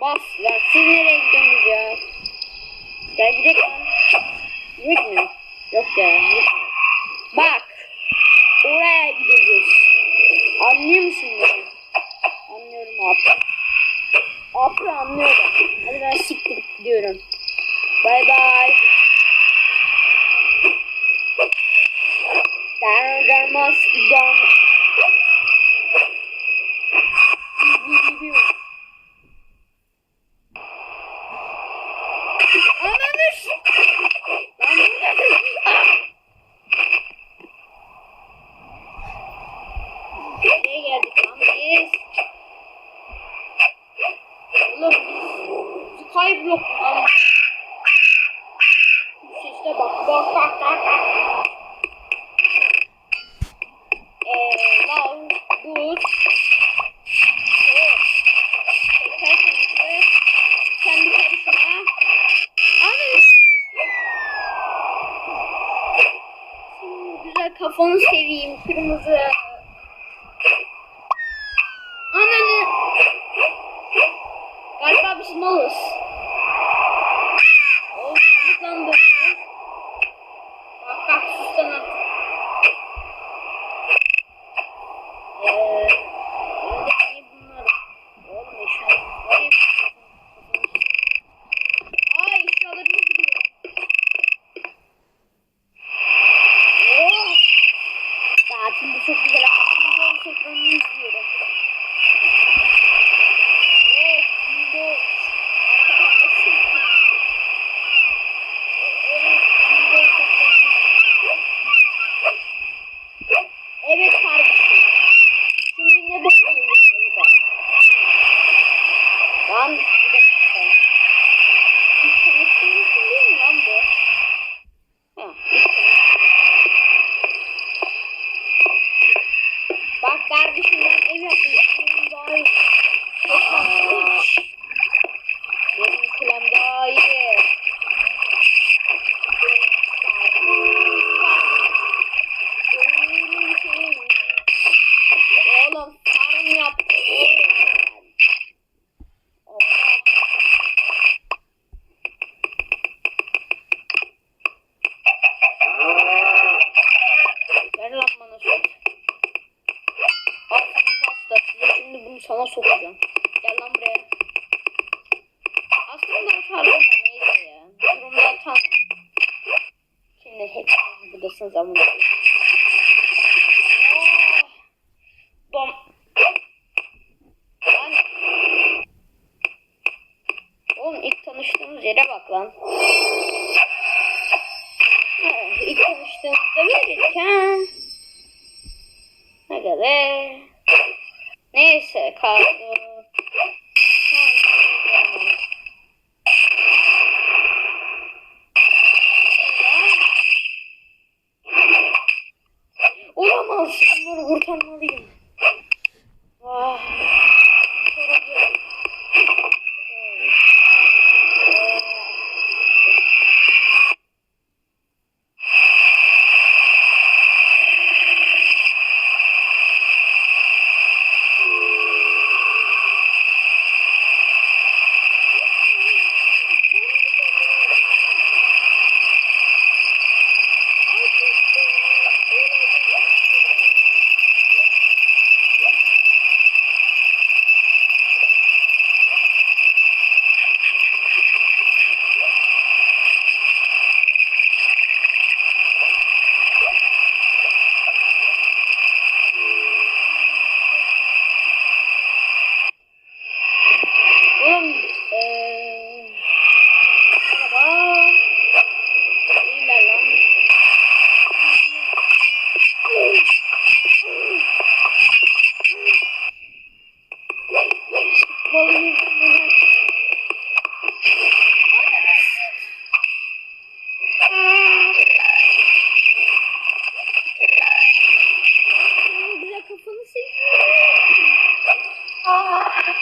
bas lan. Siz nereye gidiyorsunuz ya? Gel gidelim. Gidelim mi? Yok ya. Gidelim. Bak. Oraya gideceğiz. Anlıyor musun beni? Anlıyorum abi. Abi anlıyorum. Hadi ben siktirip gidiyorum. Bay bay. There, there must be done. Ananı s- Lan buradasın. Ah! Nereye geldik lan biz? Oğlum biz biz kayblok lan. Bu sesle bak bak bak bak bak. Kafanı seveyim kırmızı. Ananı. Galiba biz malız. Lan böyle. Bak bak sus lan artık. Lan bir dakika. Tanıştığımızın değil mi lan bu? Bak kardeşim ben ev yapıyorum. Sana sokacağım. Gel lan buraya. Aslında tarla da neyse ya. Durumda tam. Şimdi hepiniz buradasınız ama. Oh. Bom. Lan. Oğlum ilk tanıştığımız yere bak lan. Ha, ilk tanıştığımızda verirdik ha. Aga be. Neyse kaldı. Olamaz. Bunları kurtarmalıyım. Ah. Of.